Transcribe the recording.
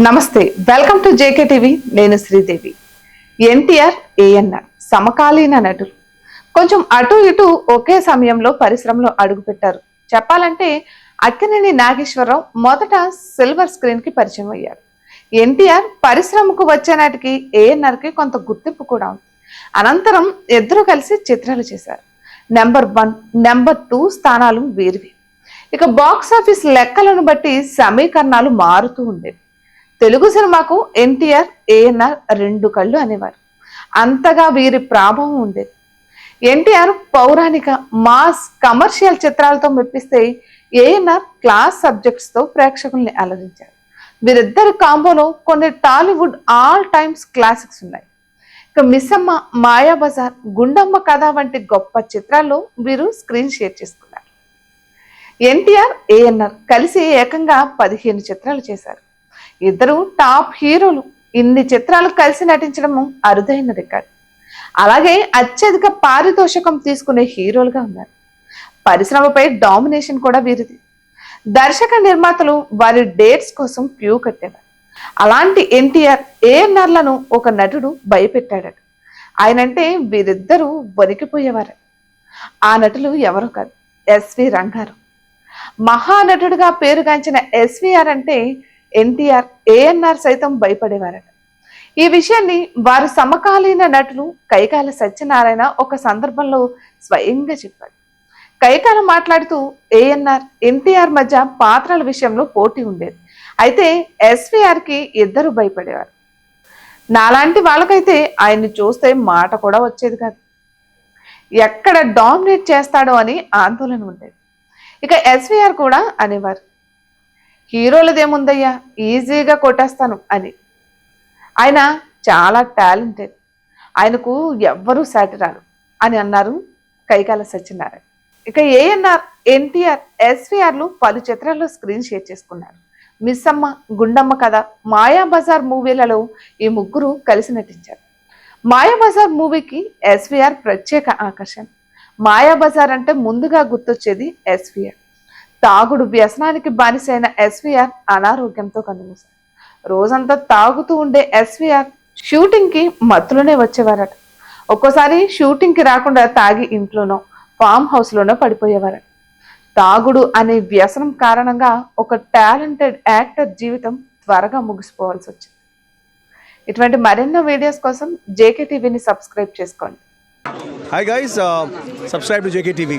నమస్తే welcome to JK TV. నేను శ్రీదేవి. ఎన్టీఆర్ ఏఎన్ఆర్ సమకాలీన నటులు. కొంచెం అటు ఇటు ఒకే సమయంలో పరిశ్రమలో అడుగుపెట్టారు చెప్పాలంటే అక్కినేని నాగేశ్వరరావు మొదట సిల్వర్ స్క్రీన్కి పరిచయం అయ్యారు. ఎన్టీఆర్ పరిశ్రమకు వచ్చే నాటికి ఏఎన్ఆర్కి కొంత గుర్తింపు కూడా ఉంది. అనంతరం ఇద్దరు కలిసి చిత్రాలు చేశారు. నెంబర్ వన్ నెంబర్ టూ స్థానాలు వీరివి. ఇక బాక్స్ ఆఫీస్ లెక్కలను బట్టి సమీకరణాలు మారుతూ ఉండేవి. తెలుగు సినిమాకు ఎన్టీఆర్ ఏఎన్ఆర్ రెండు కళ్ళు అనేవారు. అంతగా వీరి ప్రాభవం ఉండేది. ఎన్టీఆర్ పౌరాణిక మాస్ కమర్షియల్ చిత్రాలతో మెప్పిస్తే ఏఎన్ఆర్ క్లాస్ సబ్జెక్ట్స్తో ప్రేక్షకుల్ని అలరించారు. వీరిద్దరు కాంబోలో కొన్ని టాలీవుడ్ ఆల్ టైమ్స్ క్లాసిక్స్ ఉన్నాయి. ఇక మిస్సమ్మ మాయాబజార్ గుండమ్మ కథ వంటి గొప్ప చిత్రాల్లో వీరు స్క్రీన్ షేర్ చేసుకున్నారు. ఎన్టీఆర్ ఏఎన్ఆర్ కలిసి ఏకంగా పదిహేను చిత్రాలు చేశారు. ఇద్దరు టాప్ హీరోలు. ఇన్ని చిత్రాలు కలిసి నటించడం అరుదైన రికార్డ్. అలాగే అత్యధిక పారితోషికం తీసుకునే హీరోలుగా ఉన్నారు. పరిశ్రమపై డామినేషన్ కూడా వీరిది. దర్శక నిర్మాతలు వారి డేట్స్ కోసం క్యూ కట్టేవారు. అలాంటి ఎన్టీఆర్ ఏఎన్ఆర్లను ఒక నటుడు భయపెట్టాడట. ఆయనంటే వీరిద్దరూ వణికిపోయేవారు. ఆ నటులు ఎవరో కాదు ఎస్వి రంగారావు. మహానటుడిగా పేరుగాంచిన ఎస్విఆర్ అంటే ఎన్టీఆర్ ఏఎన్ఆర్ సైతం భయపడేవారట. ఈ విషయాన్ని వారి సమకాలీన నటులు కైకాల సత్యనారాయణ ఒక సందర్భంలో స్వయంగా చెప్పాడు కైకాల మాట్లాడుతూ ఏఎన్ఆర్ ఎన్టీఆర్ మధ్య పాత్రల విషయంలో పోటీ ఉండేది. అయితే ఎస్వీఆర్కి ఇద్దరు భయపడేవారు. నాలాంటి వాళ్ళకైతే ఆయన్ని చూస్తే మాట కూడా వచ్చేది కాదు. ఎక్కడ డామినేట్ చేస్తాడో అని ఆందోళన ఉండేది. ఇక ఎస్వీఆర్ కూడా అనేవారు హీరోలదేముందయ్యా? ఈజీగా కొట్టేస్తాను అని. ఆయన చాలా టాలెంటెడ్. ఆయనకు ఎవ్వరూ సాటిరారు అని అన్నారు కైకాల సత్యనారాయణ. ఇక ఏఎన్ఆర్ ఎన్టీఆర్ ఎస్వీఆర్లు పలు చిత్రాల్లో స్క్రీన్ షేర్ చేసుకున్నారు. మిస్సమ్మ గుండమ్మ కథ మాయాబజార్ మూవీలలో ఈ ముగ్గురు కలిసి నటించారు. మాయాబజార్ మూవీకి ఎస్వీఆర్ ప్రత్యేక ఆకర్షణ. మాయాబజార్ అంటే ముందుగా గుర్తొచ్చేది ఎస్వీఆర్. తాగుడు వ్యసనానికి బానిసైన ఎస్వీఆర్ అనారోగ్యంతో కన్నుమూశారు. రోజంతా తాగుతూ ఉండే ఎస్వీఆర్ షూటింగ్కి మత్తులోనే వచ్చేవారట. ఒక్కోసారి షూటింగ్కి రాకుండా తాగి ఇంట్లోనో ఫామ్ హౌస్ లోనో పడిపోయేవారట. తాగుడు అనే వ్యసనం కారణంగా ఒక టాలెంటెడ్ యాక్టర్ జీవితం త్వరగా ముగిసిపోవాల్సి వచ్చింది. ఇటువంటి మరెన్నో వీడియోస్ కోసం జేకే టీవీని సబ్స్క్రైబ్ చేసుకోండి. Hi guys subscribe to JK TV